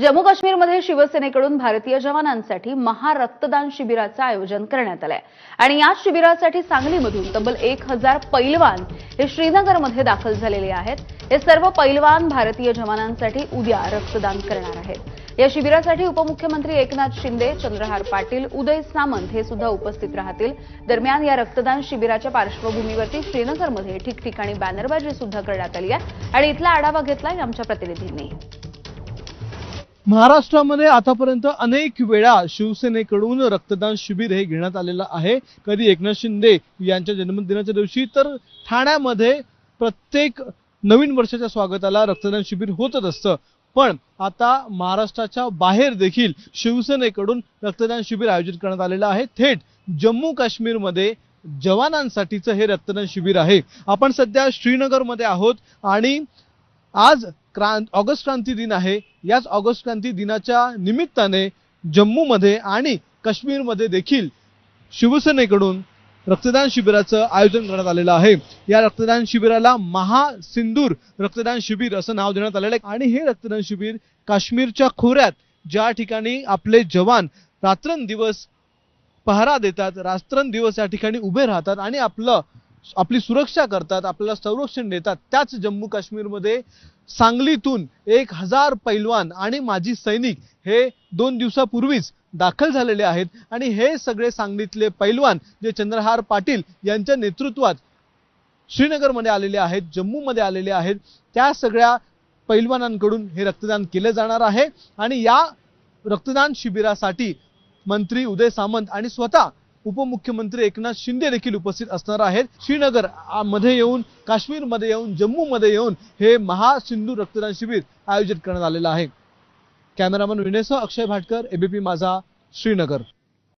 जम्मू काश्मीरमध्ये शिवसेनेकडून भारतीय जवानांसाठी महारक्तदान शिबिराचं आयोजन करण्यात आलंय. आणि या शिबिरासाठी सांगलीमधून तब्बल एक हजार पैलवान हे श्रीनगरमध्ये दाखल झालेले आहेत. हे सर्व पैलवान भारतीय जवानांसाठी उद्या रक्तदान करणार आहेत. या शिबिरासाठी उपमुख्यमंत्री एकनाथ शिंदे चंद्रहार पाटील उदय सामंत हे सुद्धा उपस्थित राहतील. दरम्यान या रक्तदान शिबिराच्या पार्श्वभूमीवरती श्रीनगरमध्ये ठिकठिकाणी बॅनरबाजी सुद्धा करण्यात आली आहे. आणि इथला आढावा घेतलाय आमच्या प्रतिनिधींनी. महाराष्ट्रामध्ये आतापर्यंत अनेक वेळा शिवसेनेकडून रक्तदान शिबिर हे घेण्यात आलेलं आहे. कधी एकनाथ शिंदे यांच्या जन्मदिनाच्या दिवशी तर ठाण्यामध्ये प्रत्येक नवीन वर्षाच्या स्वागताला रक्तदान शिबिर होतच असतं. पण आता महाराष्ट्राच्या बाहेर देखील शिवसेनेकडून रक्तदान शिबिर आयोजित करण्यात आलेलं आहे. थेट जम्मू काश्मीरमध्ये जवानांसाठीचं हे रक्तदान शिबिर आहे. आपण सध्या श्रीनगरमध्ये आहोत आणि आज क्रांत ऑगस्ट क्रांती दिन आहे. याच ऑगस्ट क्रांती दिनाच्या निमित्ताने जम्मूमध्ये आणि काश्मीरमध्ये देखील शिवसेनेकडून रक्तदान शिबिराचं आयोजन करण्यात आलेलं आहे. या रक्तदान शिबिराला महासिंदूर रक्तदान शिबिर असं नाव देण्यात आलेलं आहे. आणि हे रक्तदान शिबिर काश्मीरच्या खोऱ्यात ज्या ठिकाणी आपले जवान रात्रंदिवस पहारा देतात रात्रंदिवस या ठिकाणी उभे राहतात आणि आपलं आपली सुरक्षा करतात आपल्याला संरक्षण देतात. त्याच जम्मू काश्मीरमध्ये सांगलीतून एक हजार पैलवान आणि माजी सैनिक हे दोन दिवसापूर्वीच दाखल झालेले आहेत. आणि हे सगळे सांगलीतले पैलवान जे चंद्रहार पाटील यांच्या नेतृत्वात श्रीनगरमध्ये आलेले आहेत जम्मूमध्ये आलेले आहेत त्या सगळ्या पैलवानांकडून हे रक्तदान केले जाणार आहे. आणि या रक्तदान शिबिरासाठी मंत्री उदय सामंत आणि स्वतः उपमुख्यमंत्री एकनाथ शिंदे देखील उपस्थित असणार आहेत. श्रीनगरमध्ये येऊन काश्मीरमध्ये येऊन जम्मूमध्ये येऊन हे महासिंधू रक्तदान शिबिर आयोजित करण्यात आलेलं आहे. कॅमेरामन विनेसह अक्षय भाटकर एबीपी माझा श्रीनगर.